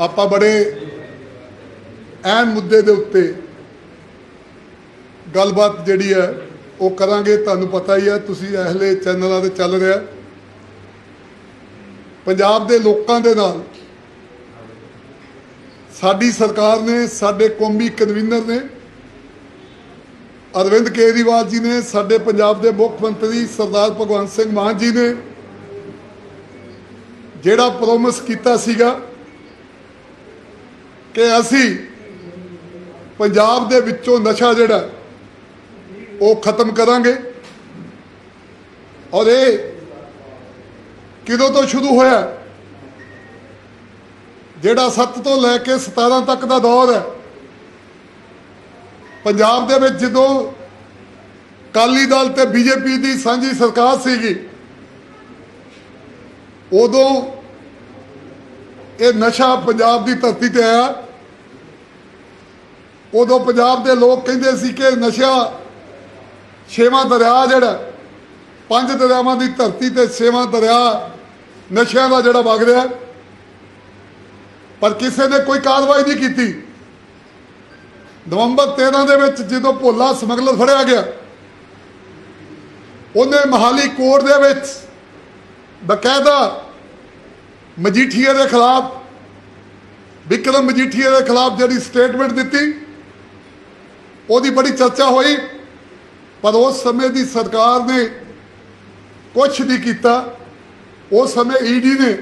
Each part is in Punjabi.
ਆਪਾਂ ਬੜੇ ਅਹਿਮ ਮੁੱਦੇ ਦੇ ਉੱਤੇ ਗੱਲਬਾਤ ਜਿਹੜੀ ਹੈ, ਉਹ ਕਰਾਂਗੇ। ਤੁਹਾਨੂੰ ਪਤਾ ਹੀ ਹੈ, ਤੁਸੀਂ ਅਹਲੇ ਚੈਨਲਾਂ ਤੇ ਚੱਲ ਰਿਹਾ ਪੰਜਾਬ ਦੇ ਲੋਕਾਂ ਦੇ ਨਾਲ ਸਾਡੀ ਸਰਕਾਰ ਨੇ, ਸਾਡੇ ਕੌਮੀ ਕਨਵੀਨਰ ਨੇ, ਅਰਵਿੰਦ ਕੇਜਰੀਵਾਲ ਜੀ ਨੇ, ਸਾਡੇ ਪੰਜਾਬ ਦੇ ਮੁੱਖ ਮੰਤਰੀ ਸਰਦਾਰ ਭਗਵੰਤ ਸਿੰਘ ਮਾਨ ਜੀ ਨੇ ਜਿਹੜਾ ਪ੍ਰੋਮਿਸ ਕੀਤਾ ਸੀਗਾ ਕਿ ਅਸੀਂ ਪੰਜਾਬ ਦੇ ਵਿੱਚੋਂ ਨਸ਼ਾ ਜਿਹੜਾ, ਉਹ ਖਤਮ ਕਰਾਂਗੇ। ਔਰ ਇਹ ਕਿਦੋਂ ਤੋਂ ਸ਼ੁਰੂ ਹੋਇਆ? ਜਿਹੜਾ 7 ਤੋਂ ਲੈ ਕੇ 17 ਤੱਕ ਦਾ ਦੌਰ ਹੈ, ਪੰਜਾਬ ਦੇ ਵਿੱਚ ਜਦੋਂ ਕਾਲੀ ਦਲ ਤੇ ਬੀਜੇਪੀ ਦੀ ਸਾਂਝੀ ਸਰਕਾਰ ਸੀਗੀ, ਉਦੋਂ ਇਹ ਨਸ਼ਾ ਪੰਜਾਬ ਦੀ ਧਰਤੀ ਤੇ ਆਇਆ। ਉਦੋਂ ਪੰਜਾਬ ਦੇ ਲੋਕ ਕਹਿੰਦੇ ਸੀ ਕਿ ਨਸ਼ਾ ਛੇਵਾਂ ਦਰਿਆ ਜਿਹੜਾ, ਪੰਜ ਦਰਿਆਵਾਂ ਦੀ ਧਰਤੀ ਤੇ ਛੇਵਾਂ ਦਰਿਆ ਨਸ਼ਿਆਂ ਦਾ ਜਿਹੜਾ ਵਗ ਰਿਹਾ। ਪਰ ਕਿਸੇ ਨੇ ਕੋਈ ਕਾਰਵਾਈ ਨਹੀਂ ਕੀਤੀ। ਨਵੰਬਰ 13 ਦੇ ਵਿੱਚ ਜਦੋਂ ਭੋਲਾ ਸਮਗਲਰ ਫੜਿਆ ਗਿਆ, ਉਹਨੇ ਮਹਾਲੀ ਕੋਰਟ ਦੇ ਵਿੱਚ ਬਕਾਇਦਾ ਮਜੀਠੀਆ ਦੇ ਖਿਲਾਫ, ਵਿਕਰਮ ਮਜੀਠੀਆ ਦੇ ਖਿਲਾਫ ਜਿਹੜੀ ਸਟੇਟਮੈਂਟ ਦਿੱਤੀ ਉਹਦੀ ਬੜੀ ਚਰਚਾ ਹੋਈ, ਪਰ ਉਸ ਸਮੇਂ ਦੀ ਸਰਕਾਰ ਨੇ ਕੁਝ ਨਹੀਂ ਕੀਤਾ। ਉਸ ਸਮੇਂ ਈਡੀ ਨੇ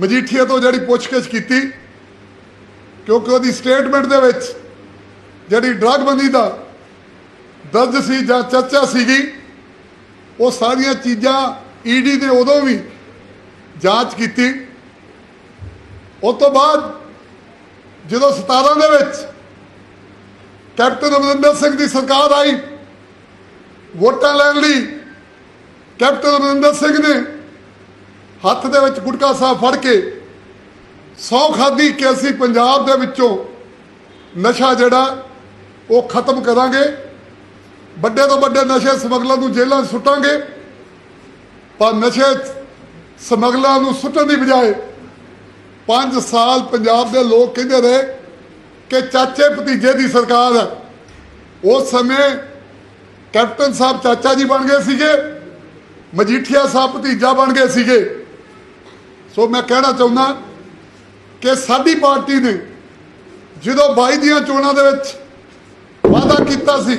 ਮਜੀਠੀਆ ਤੋਂ ਜਿਹੜੀ ਪੁੱਛਗਿੱਛ ਕੀਤੀ, ਕਿਉਂਕਿ ਉਹਦੀ ਸਟੇਟਮੈਂਟ ਦੇ ਵਿੱਚ ਜਿਹੜੀ ਡਰੱਗ ਬੰਦੀ ਦਾ ਦਰਜ ਸੀ ਜਾਂ ਚਰਚਾ ਸੀਗੀ, ਉਹ ਸਾਰੀਆਂ ਚੀਜ਼ਾਂ ਈਡੀ ਨੇ ਉਦੋਂ ਵੀ ਜਾਂਚ ਕੀਤੀ। ਉਸ ਤੋਂ ਬਾਅਦ ਜਦੋਂ 17 ਦੇ ਵਿੱਚ ਕੈਪਟਨ ਅਮਰਿੰਦਰ ਸਿੰਘ ਦੀ ਸਰਕਾਰ ਆਈ। ਵੋਟਾਂ ਲੈਣ ਲਈ ਕੈਪਟਨ ਅਮਰਿੰਦਰ ਸਿੰਘ ਨੇ ਹੱਥ ਦੇ ਵਿੱਚ ਗੁਟਕਾ ਸਾਹਿਬ ਫੜ ਕੇ ਸੌ ਖਾਦੀ ਕਿ ਅਸੀਂ ਪੰਜਾਬ ਦੇ ਵਿੱਚੋਂ ਨਸ਼ਾ ਜਿਹੜਾ ਉਹ ਖਤਮ ਕਰਾਂਗੇ, ਵੱਡੇ ਤੋਂ ਵੱਡੇ ਨਸ਼ੇ ਸਮਗਲਰਾਂ ਨੂੰ ਜੇਲ੍ਹਾਂ ਸੁੱਟਾਂਗੇ, ਪਰ ਨਸ਼ੇ ਸਮਗਲਰਾਂ ਨੂੰ ਸੁੱਟਣ ਦੀ ਬਜਾਏ 5 ਸਾਲ ਪੰਜਾਬ ਦੇ ਲੋਕ ਕਹਿੰਦੇ ਰਹੇ ਕਿ ਚਾਚੇ ਭਤੀਜੇ ਦੀ ਸਰਕਾਰ ਹੈ ਉਸ ਸਮੇਂ ਕੈਪਟਨ ਸਾਹਿਬ ਚਾਚਾ ਜੀ ਬਣ ਗਏ ਸੀਗੇ, ਮਜੀਠੀਆ ਸਾਹਿਬ ਭਤੀਜਾ ਬਣ ਗਏ ਸੀਗੇ। ਸੋ ਮੈਂ ਕਹਿਣਾ ਚਾਹੁੰਦਾ ਕਿ ਸਾਡੀ ਪਾਰਟੀ ਨੇ ਜਦੋਂ 22 ਦੀਆਂ ਚੋਣਾਂ ਦੇ ਵਿੱਚ ਵਾਅਦਾ ਕੀਤਾ ਸੀ,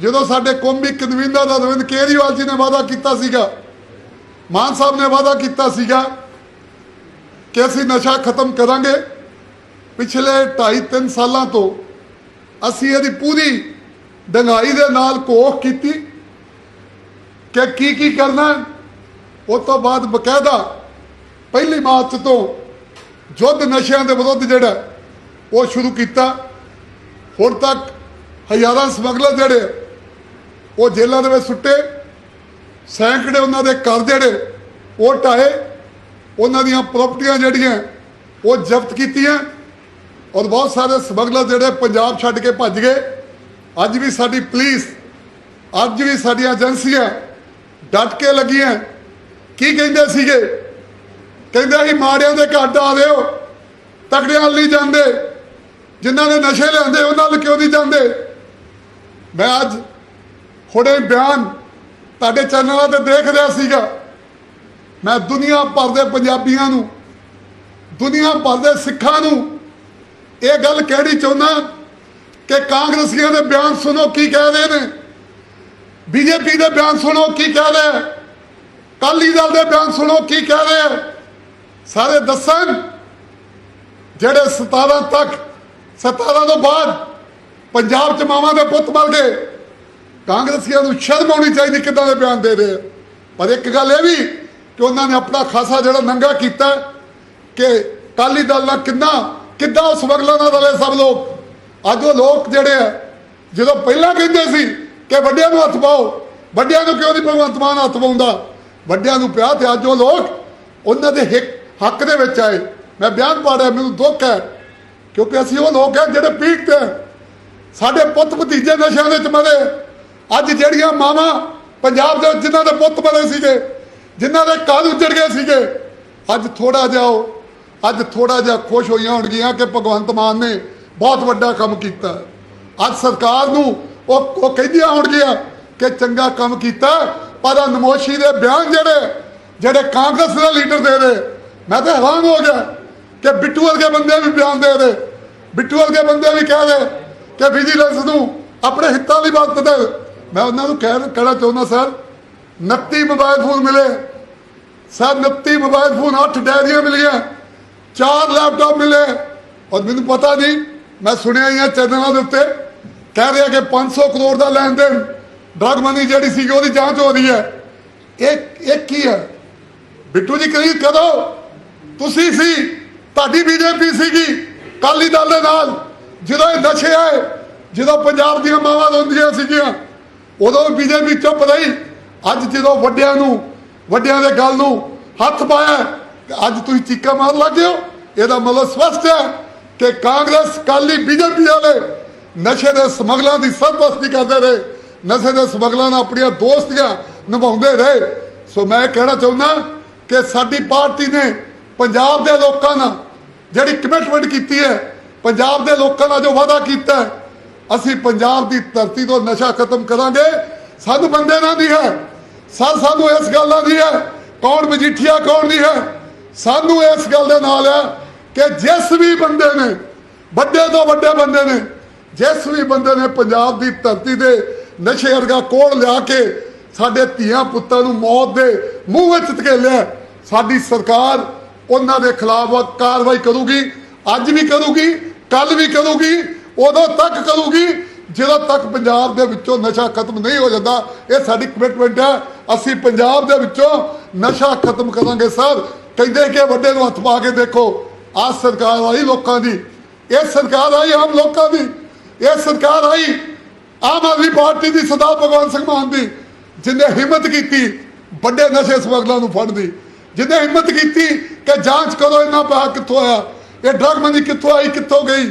ਜਦੋਂ ਸਾਡੇ ਕੌਮੀ ਕਨਵੀਨਰ ਅਰਵਿੰਦ ਕੇਜਰੀਵਾਲ ਜੀ ਨੇ ਵਾਅਦਾ ਕੀਤਾ ਸੀਗਾ, ਮਾਨ ਸਾਹਿਬ ਨੇ ਵਾਅਦਾ ਕੀਤਾ ਸੀਗਾ ਕਿ ਅਸੀਂ ਨਸ਼ਾ ਖਤਮ ਕਰਾਂਗੇ। ਪਿਛਲੇ 2.5 3 ਸਾਲਾਂ ਤੋਂ ਅਸੀਂ ਇਹਦੀ ਪੂਰੀ ਡੰਗਾਈ ਦੇ ਨਾਲ ਕੋਖ ਕੀਤੀ ਕਿ ਕੀ ਕੀ ਕਰਨਾ ਉਹ ਤੋਂ ਬਾਅਦ ਬਕਾਇਦਾ ਪਹਿਲੀ ਮਾਰਚ ਤੋਂ ਯੁੱਧ ਨਸ਼ਿਆਂ ਦੇ ਵਿਰੁੱਧ ਜਿਹੜਾ ਉਹ ਸ਼ੁਰੂ ਕੀਤਾ। ਹੁਣ ਤੱਕ ਹਜ਼ਾਰਾਂ ਸਮਗਲਰ ਜਿਹੜੇ ਉਹ ਜੇਲ੍ਹਾਂ ਦੇ ਵਿੱਚ ਸੁੱਟੇ। ਸੈਂਕੜੇ ਉਹਨਾਂ ਦੇ ਘਰ ਜਿਹੜੇ ਉਹ ਢਾਏ। ਉਹਨਾਂ ਦੀਆਂ ਪ੍ਰਾਪਰਟੀਆਂ ਜਿਹੜੀਆਂ ਉਹ ਜ਼ਬਤ ਕੀਤੀਆਂ। ਔਰ ਬਹੁਤ ਸਾਰੇ ਸਮਗਲਰ ਜਿਹੜੇ ਪੰਜਾਬ ਛੱਡ ਕੇ ਭੱਜ ਗਏ। ਅੱਜ ਵੀ ਸਾਡੀ ਪੁਲਿਸ, ਅੱਜ ਵੀ ਸਾਡੀਆਂ ਏਜੰਸੀਆਂ ਡਟ ਕੇ ਲੱਗੀਆਂ। ਕੀ ਕਹਿੰਦੇ ਸੀਗੇ? ਕਹਿੰਦੇ ਅਸੀਂ ਮਾੜਿਆਂ ਦੇ ਘੱਟ ਆ ਦਿਓ ਤਕੜਿਆਂ ਵੱਲ ਨਹੀਂ ਜਾਂਦੇ। ਜਿਨ੍ਹਾਂ ਨੇ ਨਸ਼ੇ ਲਿਆਂਦੇ, ਉਹਨਾਂ ਵੱਲ ਕਿਉਂ ਨਹੀਂ ਜਾਂਦੇ? ਮੈਂ ਅੱਜ ਹੁਣੇ ਬਿਆਨ ਤੁਹਾਡੇ ਚੈਨਲਾਂ ਤੇ ਦੇਖ ਰਿਹਾ ਸੀਗਾ। ਮੈਂ ਦੁਨੀਆ ਭਰ ਦੇ ਪੰਜਾਬੀਆਂ ਨੂੰ, ਦੁਨੀਆ ਭਰ ਦੇ ਸਿੱਖਾਂ ਨੂੰ ਇਹ ਗੱਲ ਕਹਿਣੀ ਚਾਹੁੰਦਾ ਕਿ ਕਾਂਗਰਸੀਆਂ ਦੇ ਬਿਆਨ ਸੁਣੋ ਕੀ ਕਹਿ ਰਹੇ ਨੇ। ਬੀਜੇਪੀ ਦੇ ਬਿਆਨ ਸੁਣੋ ਕੀ ਕਹਿ ਰਹੇ। ਕਾਲੀ ਦਲ ਦੇ ਬਿਆਨ ਸੁਣੋ ਕੀ ਕਹਿ ਰਹੇ। ਸਾਰੇ ਦੱਸਣ ਜਿਹੜੇ 17 ਤੱਕ 17 ਤੋਂ ਬਾਅਦ ਪੰਜਾਬ ਚ ਮਾਵਾਂ ਦੇ ਪੁੱਤ ਮਰ ਗਏ। ਕਾਂਗਰਸੀਆਂ ਨੂੰ ਸ਼ਰਮ ਆਉਣੀ ਚਾਹੀਦੀ ਕਿੱਦਾਂ ਦੇ ਬਿਆਨ ਦੇ ਰਹੇ ਆ। ਪਰ ਇੱਕ ਗੱਲ ਇਹ ਵੀ ਕਿ ਉਹਨਾਂ ਨੇ ਆਪਣਾ ਖਾਸਾ ਜਿਹੜਾ ਨੰਗਾ ਕੀਤਾ ਕਿ ਕਾਲੀ ਦਲ ਨਾਲ ਕਿੰਨਾ ਕਿੱਦਾਂ ਉਸ ਸਮਗਲਰਾਂ ਨਾਲ ਰਲੇ ਸਭ ਲੋਕ? ਅੱਜ ਉਹ ਲੋਕ ਜਿਹੜੇ ਆ, ਜਦੋਂ ਪਹਿਲਾਂ ਕਹਿੰਦੇ ਸੀ ਕਿ ਵੱਡਿਆਂ ਨੂੰ ਹੱਥ ਪਾਓ, ਵੱਡਿਆਂ ਨੂੰ ਕਿਉਂ ਨਹੀਂ ਭਗਵੰਤ ਮਾਨ ਹੱਥ ਪਾਉਂਦਾ? ਵੱਡਿਆਂ ਨੂੰ ਪਿਆ ਤੇ ਅੱਜ ਉਹ ਲੋਕ ਉਹਨਾਂ ਦੇ ਹੱਕ ਦੇ ਵਿੱਚ ਆਏ। ਮੈਂ ਬਿਆਨ ਪਾੜਿਆ ਮੈਨੂੰ ਦੁੱਖ ਹੈ, ਕਿਉਂਕਿ ਅਸੀਂ ਉਹ ਲੋਕ ਹਾਂ ਜਿਹੜੇ ਪੀਕ ਤੇ ਹੈ। ਸਾਡੇ ਪੁੱਤ ਭਤੀਜੇ ਨਸ਼ਿਆਂ ਦੇ ਵਿੱਚ ਮਰੇ। ਅੱਜ ਜਿਹੜੀਆਂ ਮਾਵਾਂ ਪੰਜਾਬ ਦੇ ਵਿੱਚ ਜਿਨ੍ਹਾਂ ਦੇ ਪੁੱਤ ਮਰੇ ਸੀਗੇ, ਜਿਨ੍ਹਾਂ ਦੇ ਘਰ ਉੱਜੜ ਗਏ ਸੀਗੇ, ਅੱਜ ਥੋੜਾ ਜਿਹਾ ਉਹ ਅੱਜ ਥੋੜਾ ਜਿਹਾ ਖੁਸ਼ ਹੋਈਆਂ ਹੋਣਗੀਆਂ ਕਿ ਭਗਵੰਤ ਮਾਨ ਨੇ ਬਹੁਤ ਵੱਡਾ ਕੰਮ ਕੀਤਾ। ਅੱਜ ਸਰਕਾਰ ਨੂੰ ਉਹ ਉਹ ਕਹਿੰਦੀਆਂ ਹੋਣਗੀਆਂ ਕਿ ਚੰਗਾ ਕੰਮ ਕੀਤਾ, ਪਰ ਨਮੋਸ਼ੀ ਦੇ ਬਿਆਨ ਜਿਹੜੇ ਜਿਹੜੇ ਕਾਂਗਰਸ ਦੇ ਲੀਡਰ ਦੇ ਰਹੇ ਮੈਂ ਤਾਂ ਹੈਰਾਨ ਹੋ ਗਿਆ ਕਿ ਬਿੱਟੂ ਵਰਗੇ ਬੰਦੇ ਵੀ ਬਿਆਨ ਦੇ ਰਹੇ। ਬਿੱਟੂ ਵਰਗੇ ਬੰਦੇ ਵੀ ਕਹਿ ਰਹੇ ਕਿ ਵਿਜੀਲੈਂਸ ਨੂੰ ਆਪਣੇ ਹਿੱਤਾਂ ਲਈ ਵਰਤਦੇ ਮੈਂ ਉਹਨਾਂ ਨੂੰ ਕਹਿ, ਕਹਿਣਾ ਚਾਹੁੰਦਾ, ਸਰ 29 ਮੋਬਾਈਲ ਫੋਨ ਮਿਲੇ। ਸਰ 29 ਮੋਬਾਈਲ ਫੋਨ 8 ਡੈਰੀਆਂ ਮਿਲੀਆਂ। ਚਾਰ ਲੈਪਟਾਪ ਮਿਲੇ। ਔਰ ਮੈਨੂੰ ਪਤਾ ਨਹੀਂ, ਮੈਂ ਸੁਣਿਆ ਹੀ ਆ ਚੈਨਲਾਂ ਦੇ ਉੱਤੇ, ਕਹਿ ਰਿਹਾ ਕਿ 500 ਕਰੋੜ ਦਾ ਲੈਣ ਦੇਣ ਡਰਗ ਮਨੀ ਜਿਹੜੀ ਸੀ ਉਹਦੀ ਜਾਂਚ ਹੋ ਰਹੀ ਹੈ। ਇਹ ਇਹ ਕੀ ਹੈ? ਬਿੱਟੂ ਜੀ ਕਰੀ। ਕਦੋਂ ਤੁਸੀਂ ਸੀ, ਤੁਹਾਡੀ ਬੀਜੇਪੀ ਸੀਗੀ ਕਾਲੀ ਦਲ ਦੇ ਨਾਲ। ਜਦੋਂ ਇਹ ਨਸ਼ੇ ਆਏ, ਜਦੋਂ ਪੰਜਾਬ ਦੀਆਂ ਮਾਵਾਂ ਰੋਂਦੀਆਂ ਸੀਗੀਆਂ, ਉਦੋਂ ਬੀਜੇਪੀ ਚੁੱਪ ਰਹੀ। ਅੱਜ ਜਦੋਂ ਵੱਡਿਆਂ ਨੂੰ, ਵੱਡਿਆਂ ਦੇ ਗੱਲ ਨੂੰ ਹੱਥ ਪਾਇਆ ਅੱਜ ਤੁਸੀਂ ਚੀਕਾ ਮਾਰਨ ਲੱਗੇ ਹੋ। ਇਹਦਾ ਮਤਲਬ ਸਪਸ਼ਟ ਹੈ ਕਿ ਕਾਂਗਰਸ ਕਾਲੀ ਬੀਜੇਪੀ ਵਾਲੇ ਨਸ਼ੇ ਦੇ ਸਮਗਲਾਂ ਦੀ ਸਰਪ੍ਰਸਤੀ ਕਰਦੇ ਰਹੇ। ਨਸ਼ੇ ਦੇ ਸਮਗਲਾਂ ਨਾਲ ਆਪਣੀਆਂ ਦੋਸਤੀਆਂ ਨਿਭਾਉਂਦੇ ਰਹੇ। ਸੋ ਮੈਂ ਕਹਿਣਾ ਚਾਹੁੰਦਾ ਕਿ ਸਾਡੀ ਪਾਰਟੀ ਨੇ ਪੰਜਾਬ ਦੇ ਲੋਕਾਂ ਨਾਲ ਜਿਹੜੀ ਕਮਿਟਮੈਂਟ ਕੀਤੀ ਹੈ, ਪੰਜਾਬ ਦੇ ਲੋਕਾਂ ਨਾਲ ਜੋ ਵਾਅਦਾ ਕੀਤਾ ਹੈ, ਅਸੀਂ ਪੰਜਾਬ ਦੀ ਧਰਤੀ ਤੋਂ ਨਸ਼ਾ ਖਤਮ ਕਰਾਂਗੇ। ਸਾਨੂੰ ਬੰਦੇ ਨਾਲ ਦੀ ਹੈ। ਸਰ, ਸਾਨੂੰ ਇਸ ਗੱਲ ਦਾ ਹੈ। ਕੌਣ ਮਜੀਠੀਆ, ਕੌਣ ਨਹੀਂ ਹੈ। ਸਾਨੂੰ ਇਸ ਗੱਲ ਦੇ ਨਾਲ ਹੈ ਕਿ ਜਿਸ ਵੀ ਬੰਦੇ ਨੇ, ਵੱਡੇ ਤੋਂ ਵੱਡੇ ਬੰਦੇ ਨੇ, ਜਿਸ ਵੀ ਬੰਦੇ ਨੇ ਪੰਜਾਬ ਦੀ ਧਰਤੀ ਦੇ ਨਸ਼ੇ ਵਰਗਾ ਕੋੜ ਲਿਆ ਕੇ ਸਾਡੇ ਧੀਆਂ ਪੁੱਤਾਂ ਨੂੰ ਮੌਤ ਦੇ ਮੂੰਹ ਵਿੱਚ ਧਕੇਲਿਆ ਸਾਡੀ ਸਰਕਾਰ ਉਹਨਾਂ ਦੇ ਖਿਲਾਫ ਕਾਰਵਾਈ ਕਰੂਗੀ, ਅੱਜ ਵੀ ਕਰੂਗੀ ਕੱਲ ਵੀ ਕਰੂਗੀ, ਉਦੋਂ ਤੱਕ ਕਰੂਗੀ, ਜਦੋਂ ਤੱਕ ਪੰਜਾਬ ਦੇ ਵਿੱਚੋਂ ਨਸ਼ਾ ਖਤਮ ਨਹੀਂ ਹੋ ਜਾਂਦਾ, ਇਹ ਸਾਡੀ ਕਮਿਟਮੈਂਟ ਹੈ, ਅਸੀਂ ਪੰਜਾਬ ਦੇ ਵਿੱਚੋਂ ਨਸ਼ਾ ਖਤਮ ਕਰਾਂਗੇ ਸਰ। ਕਹਿੰਦੇ ਕਿ ਵੱਡੇ ਨੂੰ ਹੱਥ ਪਾ ਕੇ ਦੇਖੋ, ਆਹ ਸਰਕਾਰ ਆਈ ਲੋਕਾਂ ਦੀ, ਇਹ ਸਰਕਾਰ ਆਈ ਆਮ ਲੋਕਾਂ ਦੀ, ਇਹ ਸਰਕਾਰ ਆਈ ਆਮ ਆਦਮੀ ਪਾਰਟੀ ਦੀ, ਸਰਦਾਰ ਭਗਵੰਤ ਸਿੰਘ ਮਾਨ ਦੀ, ਜਿੰਨੇ ਹਿੰਮਤ ਕੀਤੀ ਵੱਡੇ ਨਸ਼ੇ ਸਮਗਲਰਾਂ ਨੂੰ ਫੜਨ ਦੀ, ਜਿਨੇ ਹਿੰਮਤ ਕੀਤੀ ਕਿ ਜਾਂਚ ਕਰੋ ਇਹਨਾਂ ਪੈਸਾ ਕਿੱਥੋਂ ਆਇਆ, ਇਹ ਡਰਗ ਮਨੀ ਕਿੱਥੋਂ ਆਈ, ਕਿੱਥੋਂ ਗਈ।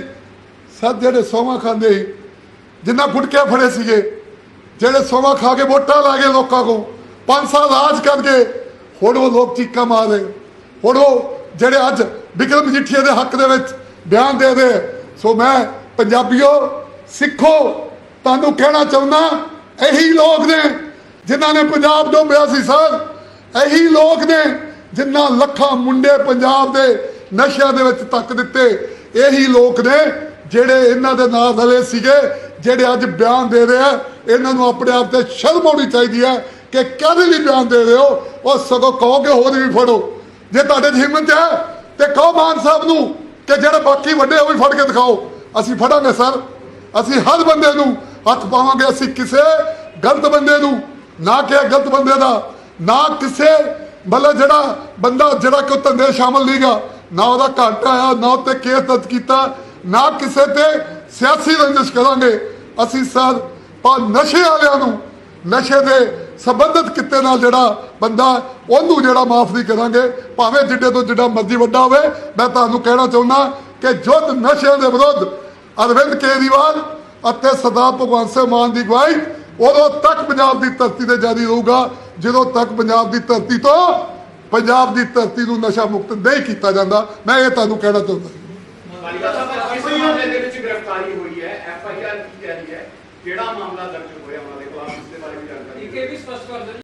ਸਭ ਜਿਹੜੇ ਸੋਮਾ ਖਾਂਦੇ ਸੀ, ਜਿੰਨਾ ਗੁਟਕੇ ਫੜੇ ਸੀਗੇ, ਜਿਹੜੇ ਸੋਮਾ ਖਾ ਕੇ ਵੋਟਾਂ ਲਾ ਗਏ ਲੋਕਾਂ ਕੋ ਪੰਜ ਸਾਲ ਰਾਜ ਕਰਕੇ, ਹੁਣ ਉਹ ਲੋਕ ਚੀਕਾਂ ਮਾਰ ਰਹੇ। ਹੁਣ ਉਹ ਜਿਹੜੇ ਅੱਜ ਵਿਕਰਮ ਮਜੀਠੀਆ ਦੇ ਹੱਕ ਦੇ ਵਿੱਚ ਬਿਆਨ ਦੇ ਰਹੇ, ਸੋ ਮੈਂ ਪੰਜਾਬੀਓ, ਸਿੱਖੋ, ਤੁਹਾਨੂੰ ਕਹਿਣਾ ਚਾਹੁੰਦਾ, ਇਹੀ ਲੋਕ ਨੇ ਜਿਨ੍ਹਾਂ ਨੇ ਪੰਜਾਬ ਡੋਬਿਆ ਸੀ, ਸਰ। ਇਹੀ ਲੋਕ ਨੇ ਜਿਨ੍ਹਾਂ ਲੱਖਾਂ ਮੁੰਡੇ ਪੰਜਾਬ ਦੇ ਨਸ਼ਿਆਂ ਦੇ ਵਿੱਚ ਤੱਕ ਦਿੱਤੇ। ਇਹੀ ਲੋਕ ਨੇ ਜਿਹੜੇ ਇਹਨਾਂ ਦੇ ਨਾਲ ਰਲੇ ਸੀਗੇ, ਜਿਹੜੇ ਅੱਜ ਬਿਆਨ ਦੇ ਰਹੇ ਆ। ਇਹਨਾਂ ਨੂੰ ਆਪਣੇ ਆਪ ਤੇ ਸ਼ਰਮ ਆਉਣੀ ਚਾਹੀਦੀ ਹੈ ਕਿ ਕਾਹਦੇ ਲਈ ਬਿਆਨ ਦੇ ਰਹੇ ਹੋ? ਉਹ ਸਗੋਂ ਕਹੋ ਕਿ ਹੋਰ ਵੀ ਫੜੋ। ਜੇ ਤੁਹਾਡੇ 'ਚ ਹਿੰਮਤ ਹੈ, ਤੇ ਕਹੋ ਮਾਨ ਸਾਹਿਬ ਨੂੰ ਕਿ ਜਿਹੜੇ ਬਾਕੀ ਵੱਡੇ ਉਹ ਵੀ ਫੜ ਕੇ ਦਿਖਾਓ। ਅਸੀਂ ਫੜਾਂਗੇ, ਸਰ। ਅਸੀਂ ਹਰ ਬੰਦੇ ਨੂੰ ਹੱਥ ਪਾਵਾਂਗੇ। ਅਸੀਂ ਕਿਸੇ ਗਲਤ ਬੰਦੇ ਨੂੰ, ਨਾ ਕਿ ਗਲਤ ਬੰਦੇ ਦਾ, ਨਾ ਕਿਸੇ, ਮਤਲਬ ਜਿਹੜਾ ਬੰਦਾ, ਜਿਹੜਾ ਕਿ ਧੰਦੇ ਸ਼ਾਮਲ ਨਹੀਂਗਾ ਨਾ ਉਹਦਾ ਘਾਟਾ ਆਇਆ, ਨਾ ਉੱਤੇ ਕੇਸ ਦਰਜ ਕੀਤਾ, ਨਾ ਕਿਸੇ ਤੇ ਸਿਆਸੀ ਰੰਜਿਸ਼ ਕਰਾਂਗੇ। ਅਸੀਂ, ਸਰ ਪਰ ਨਸ਼ੇ ਵਾਲਿਆਂ ਨੂੰ, ਨਸ਼ੇ ਦੇ ਸੰਬੰਧਿਤ ਕਿੱਤੇ ਨਾਲ ਜਿਹੜਾ ਬੰਦਾ, ਉਹਨੂੰ ਜਿਹੜਾ ਮਾਫ ਨਹੀਂ ਕਰਾਂਗੇ, ਭਾਵੇਂ ਜਿੱਡੇ ਤੋਂ ਜਿੱਡਾ ਮਰਜ਼ੀ ਵੱਡਾ ਹੋਵੇ, ਮੈਂ ਤੁਹਾਨੂੰ ਕਹਿਣਾ ਚਾਹੁੰਦਾ ਕਿ ਜੁੱਧ ਨਸ਼ਿਆਂ ਦੇ ਵਿਰੁੱਧ ਅਰਵਿੰਦ ਕੇਜਰੀਵਾਲ ਅਤੇ ਸਰਦਾਰ ਭਗਵੰਤ ਸਿੰਘ ਮਾਨ ਦੀ ਅਗਵਾਈ ਉਦੋਂ ਤੱਕ ਪੰਜਾਬ ਦੀ ਧਰਤੀ ਤੇ ਜਾਰੀ ਰਹੂਗਾ, ਜਦੋਂ ਤੱਕ ਪੰਜਾਬ ਦੀ ਧਰਤੀ ਤੋਂ ਪੰਜਾਬ ਦੀ ਧਰਤੀ ਨੂੰ ਨਸ਼ਾ ਮੁਕਤ ਨਹੀਂ ਕੀਤਾ ਜਾਂਦਾ। ਮੈਂ ਇਹ ਤੁਹਾਨੂੰ ਕਹਿਣਾ ਚਾਹੁੰਦਾ।